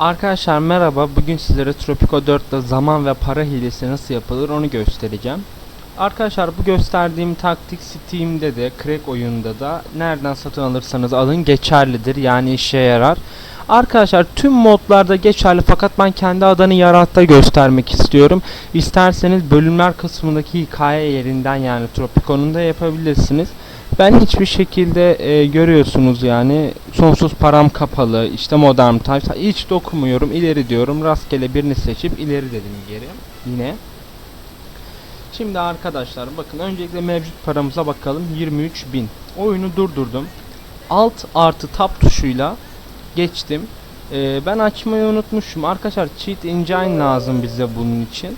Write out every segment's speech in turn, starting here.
Arkadaşlar merhaba. Bugün sizlere Tropico 4'te zaman ve para hilesi nasıl yapılır onu göstereceğim. Arkadaşlar bu gösterdiğim taktik Steam'de de, Crack oyunda da nereden satın alırsanız alın geçerlidir. Yani işe yarar. Arkadaşlar tüm modlarda geçerli fakat ben kendi adanı yaratta göstermek istiyorum. İsterseniz bölümler kısmındaki hikaye yerinden yani Tropico'nun da yapabilirsiniz. Ben hiçbir şekilde e, görüyorsunuz yani sonsuz param kapalı işte modern type hiç dokunmuyorum ileri diyorum rastgele birini seçip ileri dedim geri yine. Şimdi arkadaşlar bakın öncelikle mevcut paramıza bakalım 23.000 oyunu durdurdum. Alt artı tab tuşuyla geçtim. E, ben açmayı unutmuşum. Arkadaşlar cheat engine lazım bize bunun için.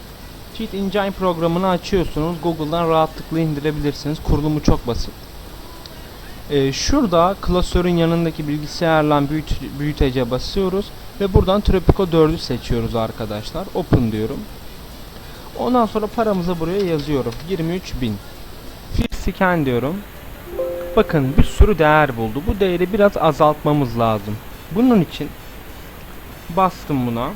Cheat engine programını açıyorsunuz Google'dan rahatlıkla indirebilirsiniz. Kurulumu çok basit ee, şurada klasörün yanındaki bilgisayarla büyüt büyütece basıyoruz ve buradan Tropico 4'ü seçiyoruz arkadaşlar. Open diyorum. Ondan sonra paramızı buraya yazıyorum. 23.000. Fix scan diyorum. Bakın bir sürü değer buldu. Bu değeri biraz azaltmamız lazım. Bunun için bastım buna.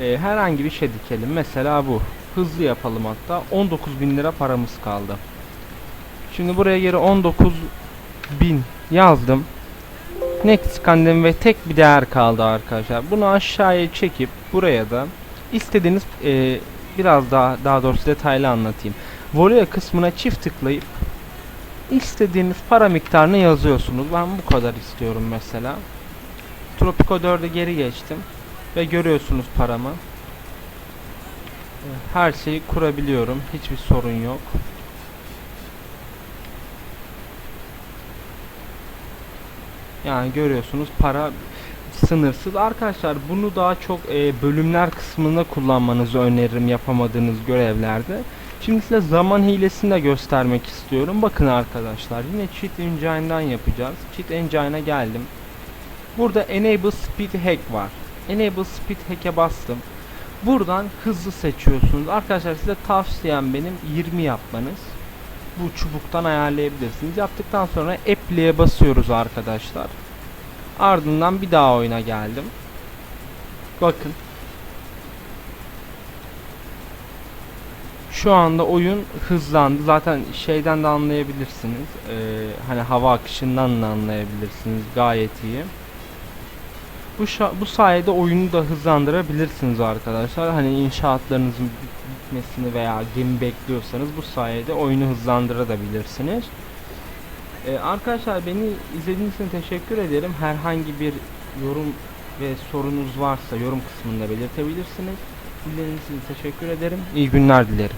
Ee, herhangi bir şey dikelim. Mesela bu. Hızlı yapalım hatta. 19.000 lira paramız kaldı. Şimdi buraya geri 19 1000 yazdım. Next scandim ve tek bir değer kaldı arkadaşlar. Bunu aşağıya çekip buraya da istediğiniz e, biraz daha daha doğrusu detaylı anlatayım. Volüme kısmına çift tıklayıp istediğiniz para miktarını yazıyorsunuz. Ben bu kadar istiyorum mesela. Tropico 4'e geri geçtim ve görüyorsunuz paramı. Her şeyi kurabiliyorum. Hiçbir sorun yok. Yani görüyorsunuz para sınırsız. Arkadaşlar bunu daha çok e, bölümler kısmında kullanmanızı öneririm yapamadığınız görevlerde. Şimdi size zaman hilesini de göstermek istiyorum. Bakın arkadaşlar yine Cheat Engine'dan yapacağız. Cheat Engine'a geldim. Burada Enable Speed Hack var. Enable Speed Hack'e bastım. Buradan hızlı seçiyorsunuz. Arkadaşlar size tavsiyem benim 20 yapmanız. Bu çubuktan ayarlayabilirsiniz. Yaptıktan sonra Apple'ye basıyoruz arkadaşlar. Ardından bir daha oyuna geldim. Bakın. Şu anda oyun hızlandı. Zaten şeyden de anlayabilirsiniz. Ee, hani hava akışından da anlayabilirsiniz. Gayet iyi. Bu, bu sayede oyunu da hızlandırabilirsiniz arkadaşlar. Hani inşaatlarınızın bitmesini veya gemi bekliyorsanız bu sayede oyunu hızlandırabilirsiniz. Ee, arkadaşlar beni izlediğiniz için teşekkür ederim. Herhangi bir yorum ve sorunuz varsa yorum kısmında belirtebilirsiniz. İzlediğiniz için teşekkür ederim. İyi günler dilerim.